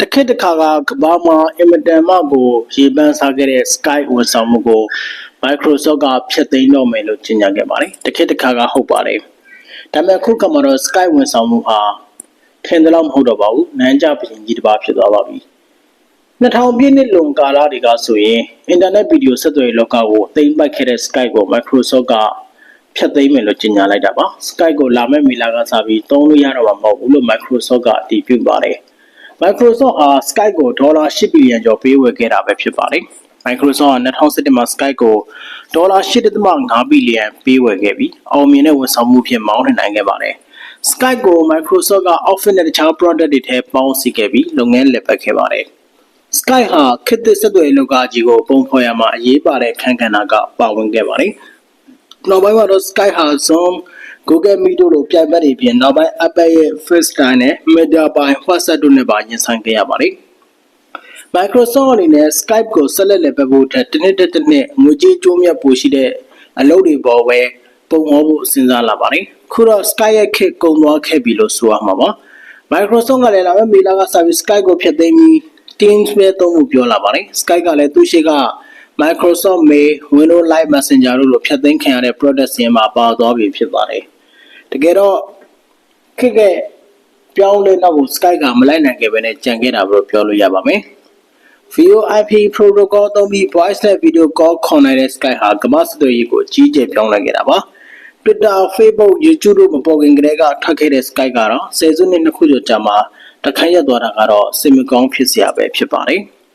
တခက်တခါကကမ္ဘာမှာအင်မတန်မှကိုရေပန်းစားခဲ့တဲ့ Skype ဝန်ဆောင်မှုကို Microsoft ကဖျက်သိမ်းတော့မယ်လို့ကြေညာခဲ့ပါတယ်တခက်တခါကဟုတ်ပါတယ်ဒါပေမဲ့အခုကမှတော့ Skype ဝန်ဆောင်မှုဟာထင်တယ်လို့မဟုတ်တော့ပါဘူးနန်းကြပြင်ကြီးတစ်ပါးဖြစ်သွားပါပြီ2000ပြည့်နှစ်လွန်ကာလတွေကဆိုရင်အင်တာနက်ဗီဒီယိုဆက်သွယ်ရေးလောကကိုသိမ်းပိုက်ခဲ့တဲ့ Skype ကို Microsoft ကဖျက်သိမ်းမယ်လို့ကြေညာလိုက်တာပါ Skype ကိုလာမယ့်မီလာကစပြီးသုံးလို့ရတော့မှာမဟုတ်ဘူးလို့ Microsoft ကအတည်ပြုပါတယ် Microsoft ဟာ Skype ကိုဒေါ်လာ8ဘီလီယံကျော်ပေးဝယ်ခဲ့တာပဲဖြစ်ပါတယ် Microsoft က2017မှာ Skype ကိုဒေါ်လာ8.5ဘီလီယံပေးဝယ်ခဲ့ပြီးအောင်မြင်တဲ့ဝန်ဆောင်မှုဖြစ်မောင်းနှင်နိုင်ခဲ့ပါတယ် Skype ကို Microsoft က Office နဲ့တခြား product တွေထဲပေါင်းစည်းခဲ့ပြီးလုပ်ငန်းလည်ပတ်ခဲ့ပါတယ် Skype ဟာခေတ်သစ်ဆက်သွယ်ရေးလောကကြီးကိုပုံဖော်ရမှာအရေးပါတဲ့ခန်းကဏ္ဍကပါဝင်ခဲ့ပါတယ်။နောက်ပိုင်းမှာတော့ Skype ဟာ Zoom, Google Meet တို့လိုပြိုင်ဘက်တွေပြင်နောက်ပိုင်း Apple ရဲ့ FaceTime နဲ့ Meta ပိုင် WhatsApp တို့နဲ့ပါရင်ဆိုင်ခဲ့ရပါတယ်။ Microsoft အနေနဲ့ Skype ကိုဆက်လက်လည်ပတ်ဖို့အတွက်တစ်နှစ်တစ်တစ်နှစ်ငွေကြေးကျိုးမြတ်ပိုရှိတဲ့အလုပ်တွေပေါ်ပဲပုံဟောဖို့စဉ်းစားလာပါတယ်။ခုတော့ Skype ရဲ့ခေတ်ကုန်သွားခဲ့ပြီလို့ဆိုရမှာပါ။ Microsoft ကလည်းလာမယ့်မေလကစပြီး Skype ကိုဖျက်သိမ်းပြီး Teams ပဲသုံးဖို့ပြောလာပါတယ်။ Skype ကလည်းသူ့ရှိက Microsoft Mail, Windows Live Messenger တို့လိုဖျက်သိမ်းခံရတဲ့ product စီးရင်မှာပါသွားပြီဖြစ်ပါတယ်။ တကယ်တော့ခေတ်ကပြောင်းလဲတော့ကို Skype ကမလိုက်နိုင်ခဲ့ဘဲနဲ့ကြံခဲ့တာလို့ပြောလို့ရပါမယ်။ VoIP protocol သုံးပြီး voice နဲ့ video call ခေါ်နိုင်တဲ့ Skype ဟာကမ္ဘာစစ်သွေးရေးကိုအကြီးအကျယ်ပြောင်းလဲခဲ့တာပါ။ Twitter, Facebook, YouTube တို့မပေါ်ခင်ကတည်းကထွက်ခဲ့တဲ့ Skype ကတော့ဆယ်စုနှစ်နှစ်ခုကျော်ကြာမှာတခါရက်သွားတာကတော့စိတ်မကောင်းဖြစ်စရာပဲဖြစ်ပါတယ်။